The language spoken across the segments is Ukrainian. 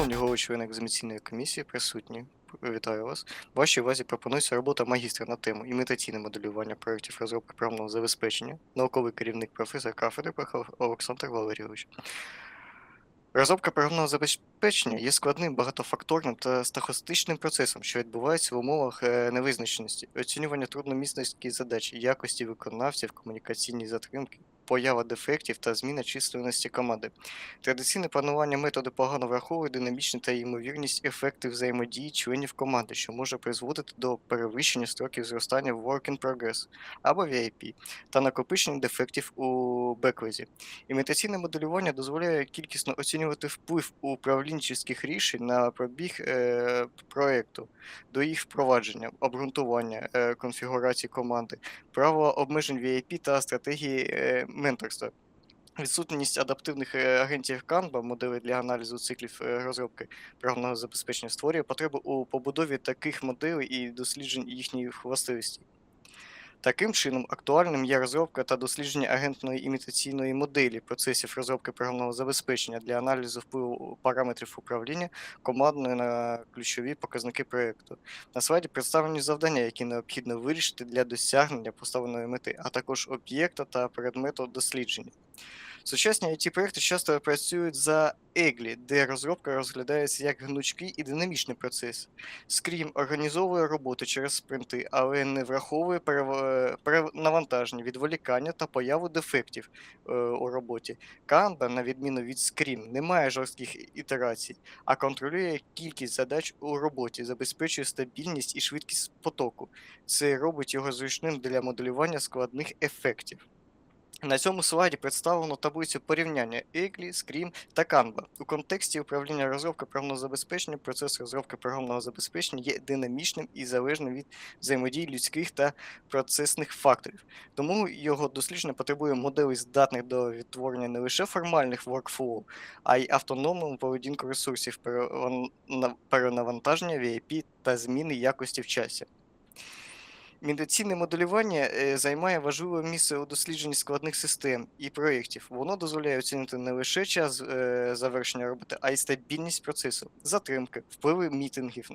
Шановні голови члени екзаменаційної комісії, присутні, вітаю вас. Вашій увазі пропонується робота магістра на тему імітаційне моделювання проєктів розробки програмного забезпечення, науковий керівник професор кафедри Олександр Валерійович. Розробка програмного забезпечення є складним багатофакторним та стахастичним процесом, що відбувається в умовах е, невизначеності, оцінювання трудномісності задач, якості виконавців, комунікаційні затримки, поява дефектів та зміна численності команди. Традиційне планування методу погано враховує динамічність та ймовірність ефектів взаємодії членів команди, що може призводити до перевищення строків зростання в Work in Progress або VIP та накопичення дефектів у беклезі. Імітаційне моделювання дозволяє кількісно оцінювати вплив управлінчих рішень на пробіг е, проекту, до їх впровадження, обґрунтування е, конфігурації команди, право обмежень VIP та стратегії е, менторства. Відсутність адаптивних е, агентів Канба, моделей для аналізу циклів е, розробки програмного забезпечення створює потребу у побудові таких моделей і досліджень їхніх властивостей. Таким чином, актуальним є розробка та дослідження агентної імітаційної моделі процесів розробки програмного забезпечення для аналізу впливу параметрів управління командної на ключові показники проєкту. На слайді представлені завдання, які необхідно вирішити для досягнення поставленої мети, а також об'єкта та предмету дослідження. Сучасні it проекти часто працюють за EGLI, де розробка розглядається як гнучкий і динамічний процес. Scream організовує роботу через спринти, але не враховує перенавантаження, відволікання та появу дефектів е, у роботі. Kanban, на відміну від Scream, не має жорстких ітерацій, а контролює кількість задач у роботі, забезпечує стабільність і швидкість потоку. Це робить його зручним для моделювання складних ефектів. На цьому слайді представлено таблицю порівняння EGLI, Scream та Kanban. У контексті управління розробки програмного забезпечення процес розробки програмного забезпечення є динамічним і залежним від взаємодії людських та процесних факторів. Тому його дослідження потребує моделей, здатних до відтворення не лише формальних workflow, а й автономному поведінку ресурсів, перенавантаження VIP та зміни якості в часі. Імітаційне моделювання е, займає важливе місце у дослідженні складних систем і проєктів. Воно дозволяє оцінити не лише час е, завершення роботи, а й стабільність процесу, затримки, впливи мітингів,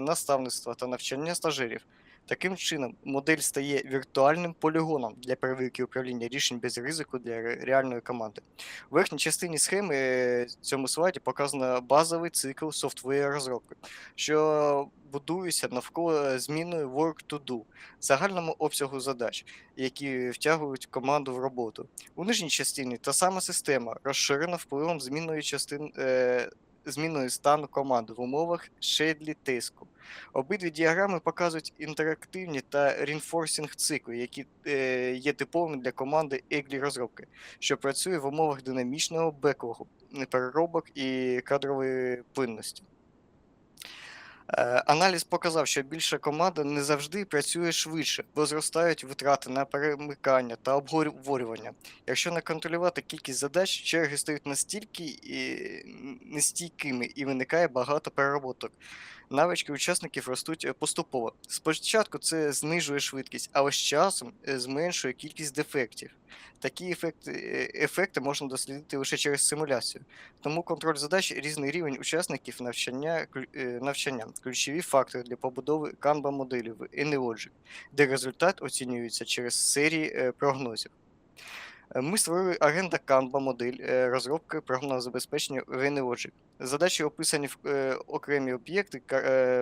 наставництва та навчання стажерів. Таким чином, модель стає віртуальним полігоном для перевірки управління рішень без ризику для реальної команди. У верхній частині схеми е, цьому слайді показано базовий цикл софтвер розробки, що будується навколо зміни work to do, загальному обсягу задач, які втягують команду в роботу. У нижній частині та сама система розширена впливом змінної частин. Е, Зміною стану команди в умовах шедлі тиску. Обидві діаграми показують інтерактивні та reinforcing цикли, які е, є типовими для команди EGLI розробки, що працює в умовах динамічного беклогу, переробок і кадрової плинності. Е, Аналіз показав, що більша команда не завжди працює швидше, бо зростають витрати на перемикання та обговорювання. Якщо не контролювати кількість задач, черги стають настільки е, нестійкими і виникає багато перероботок. Навички учасників ростуть е, поступово. Спочатку це знижує швидкість, але з часом е, зменшує кількість дефектів. Такі ефекти, е, ефекти можна дослідити лише через симуляцію. Тому контроль задач різний рівень учасників навчання, навчання ключові фактори для побудови Kanban моделі в AnyLogic, де результат оцінюється через серії прогнозів. Е, Ми створили агента Canva модель е, розробки програмного забезпечення в Задачі описані в е, окремі об'єкти,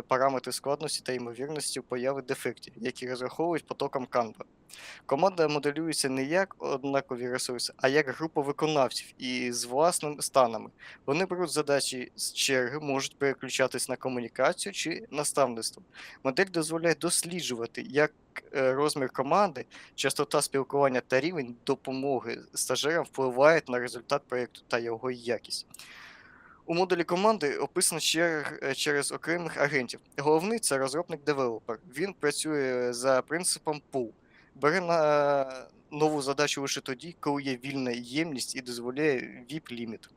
параметри складності та ймовірності появи дефектів, які розраховують потоком Kanban. Команда моделюється не як однакові ресурси, а як група виконавців і з власними станами. Вони беруть задачі з черги, можуть переключатись на комунікацію чи наставництво. Модель дозволяє досліджувати, як е, розмір команди, частота спілкування та рівень допомоги стажерам впливають на результат проєкту та його якість. У модулі команди описано е, через окремих агентів. Головний це розробник-девелопер. Він працює за принципом пул. Бере на нову задачу лише тоді, коли є вільна ємність і дозволяє VIP-ліміт.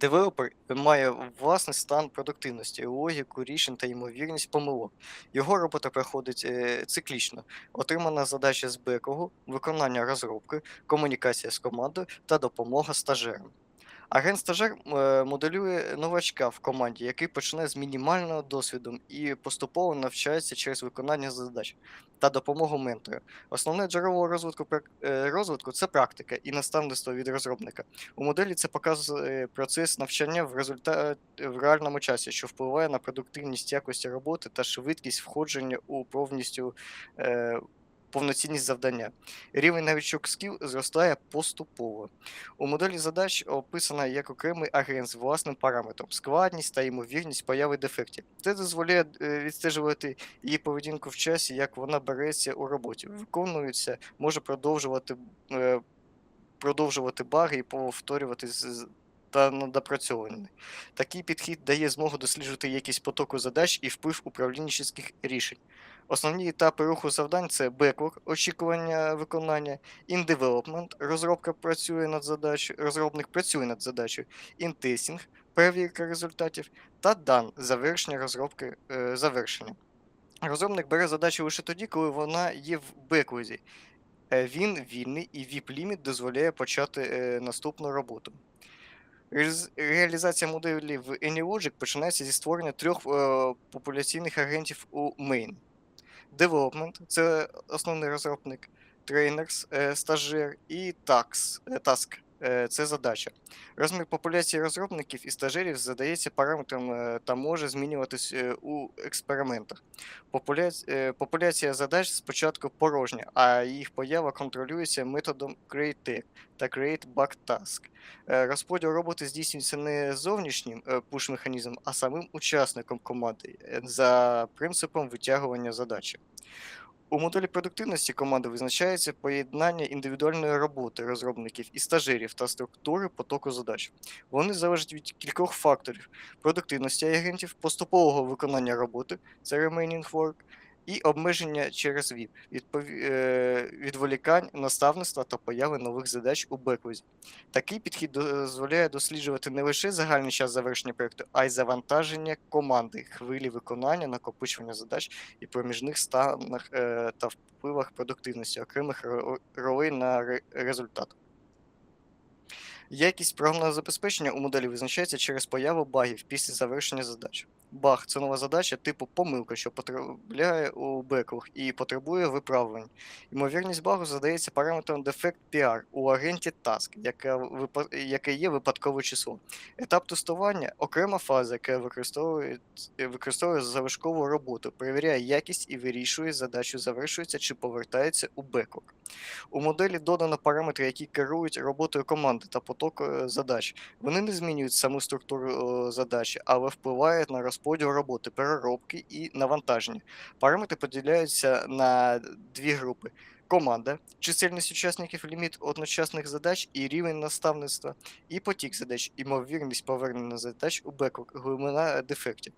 Девелопер має власний стан продуктивності, логіку рішень та ймовірність помилок. Його робота проходить е, циклічно. Отримана задача з бекогу, виконання розробки, комунікація з командою та допомога стажерам. Агент-стажер е, моделює новачка в команді, який починає з мінімального досвіду і поступово навчається через виконання задач та допомогу ментора. Основне джерело розвитку е, розвитку це практика і наставництво від розробника. У моделі це показує процес навчання в результаті в реальному часі, що впливає на продуктивність якості роботи та швидкість входження у повністю е, повноцінність завдання. Рівень новичок скіл зростає поступово. У моделі задач описана як окремий агент з власним параметром, складність та ймовірність появи дефектів. Це дозволяє е, відстежувати її поведінку в часі, як вона береться у роботі, виконується, може продовжувати, е, продовжувати баги і повторювати та недопрацьовані. Такий підхід дає змогу досліджувати якість потоку задач і вплив управлінчих рішень. Основні етапи руху завдань це backlog, очікування виконання, in-development, розробка працює над задачею, розробник працює над задачею, in-testing, перевірка результатів та done, завершення розробки е, завершення. Розробник бере задачу лише тоді, коли вона є в беклозі. Е, Він вільний і VIP-ліміт дозволяє почати е, наступну роботу. Реалізація моделі в AnyLogic починається зі створення трьох е, популяційних агентів у main. Development це основний розробник, Trainers, стажир стажер і е, Task. е, це задача. Розмір популяції розробників і стажерів задається параметром е, та може змінюватись е, у експериментах. Популяц- е, Популяція задач спочатку порожня, а їх поява контролюється методом createTag та createBackTask. Е, Розподіл роботи здійснюється не зовнішнім е, пуш-механізмом, а самим учасником команди е, за принципом витягування задачі. У моделі продуктивності команди визначається поєднання індивідуальної роботи розробників і стажерів та структури потоку задач. Вони залежать від кількох факторів: продуктивності агентів, поступового виконання роботи це remaining work, і обмеження через VIP, відпові- е, відволікань, наставництва та появи нових задач у беклозі. Такий підхід дозволяє досліджувати не лише загальний час завершення проєкту, а й завантаження команди, хвилі виконання, накопичування задач і проміжних станах е, та впливах продуктивності окремих ролей на ре- результат. Якість програмного забезпечення у моделі визначається через появу багів після завершення задач. Баг це нова задача типу помилка, що потрапляє у беклог і потребує виправлень. Ймовірність багу задається параметром defect PR у агенті Task, яке, є випадкове число. Етап тестування окрема фаза, яка використовує, використовує залишкову роботу, перевіряє якість і вирішує, задачу завершується чи повертається у беклог. У моделі додано параметри, які керують роботою команди та поток е, задач. Вони не змінюють саму структуру е, задачі, але впливають на розподіл роботи, переробки і навантаження. Параметри поділяються на дві групи. Команда, чисельність учасників, ліміт одночасних задач і рівень наставництва, і потік задач, імовірність повернення задач у беклог, глибина дефектів.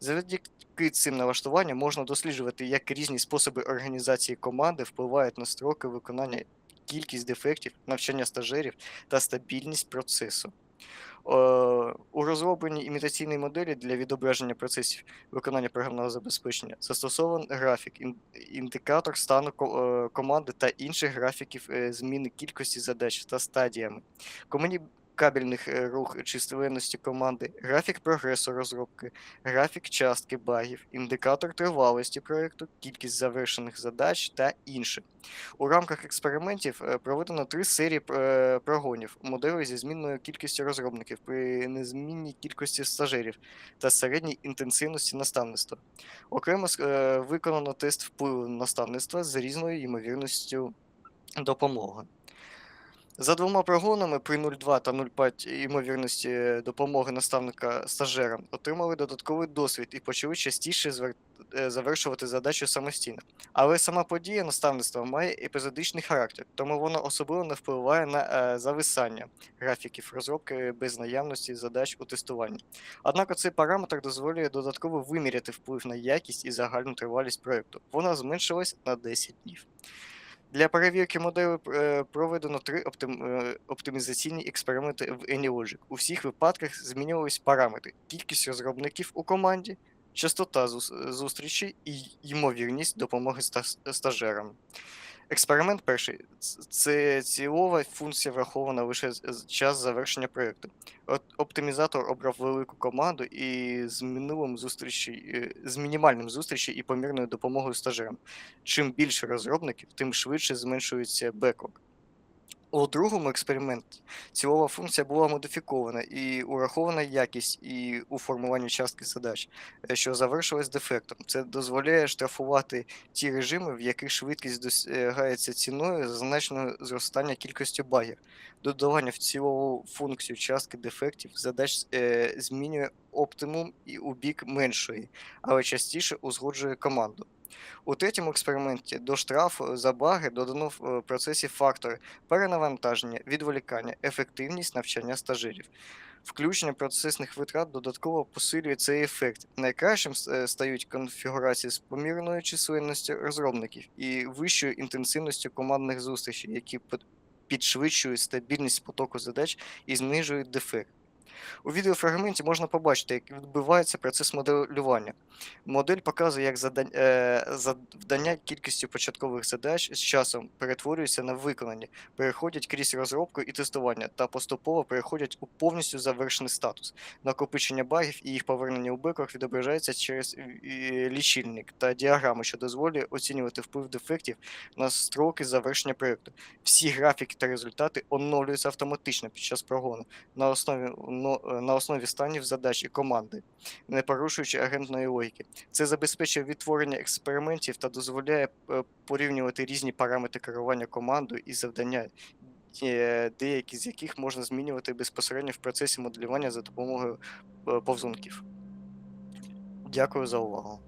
Завдяки цим налаштуванням можна досліджувати, як різні способи організації команди впливають на строки виконання, кількість дефектів, навчання стажерів та стабільність процесу. Е, У розробленні імітаційної моделі для відображення процесів виконання програмного забезпечення застосований графік, індикатор стану е, команди та інших графіків е, зміни кількості задач та стадіями. Комунікабельних е, рух численності команди, графік прогресу розробки, графік частки багів, індикатор тривалості проєкту, кількість завершених задач та інше. У рамках експериментів е, проведено три серії е, прогонів моделей зі змінною кількістю розробників при незмінній кількості стажерів та середній інтенсивності наставництва. Окремо виконано тест впливу наставництва з різною ймовірністю допомоги. За двома прогонами при 0,2 та 0,5 ймовірності допомоги наставника стажерам отримали додатковий досвід і почали частіше звер- е, завершувати задачу самостійно. Але сама подія наставництва має епізодичний характер, тому воно особливо не впливає на е, зависання графіків розробки без наявності задач у тестуванні. Однак цей параметр дозволює додатково виміряти вплив на якість і загальну тривалість проєкту. Вона зменшилась на 10 днів. Для перевірки моделі е, проведено три е, оптимізаційні експерименти в AnyLogic. У всіх випадках змінювалися параметри: кількість розробників у команді, частота зустрічі і ймовірність допомоги стажерам. Експеримент перший це цілова функція врахована лише час завершення проєкту. Оптимізатор обрав велику команду і з минулим зустрічі, е, з мінімальним зустрічі і помірною допомогою стажерам. Чим більше розробників, тим швидше зменшується беклог. У другому експерименті цілова функція була модифікована і урахована якість і у формуванні частки задач, е, що завершилась дефектом. Це дозволяє штрафувати ті режими, в яких швидкість досягається ціною значного зростання кількості багів. Додавання в цілову функцію частки дефектів задач е, змінює оптимум і у бік меншої, але частіше узгоджує команду. У третьому експерименті до штрафу за баги додано в е, процесі фактори перенавантаження, відволікання, ефективність навчання стажерів. Включення процесних витрат додатково посилює цей ефект. Найкращим е, стають конфігурації з помірною численністю розробників і вищою інтенсивністю командних зустрічей, які під- підшвидшують стабільність потоку задач і знижують дефект. У відеофрагменті можна побачити, як відбувається процес моделювання. Модель показує, як е, завдання кількістю початкових задач з часом перетворюються на виконані, переходять крізь розробку і тестування та поступово переходять у повністю завершений статус. Накопичення багів і їх повернення у беклог відображається через е, лічильник та діаграми, що дозволює оцінювати вплив дефектів на строки завершення проєкту. Всі графіки та результати оновлюються автоматично під час прогону на основі, но- на основі станів задач і команди, не порушуючи агентної логіки. Це забезпечує відтворення експериментів та дозволяє е, порівнювати різні параметри керування командою і завдання, е, деякі з яких можна змінювати безпосередньо в процесі моделювання за допомогою е, повзунків. Дякую за увагу.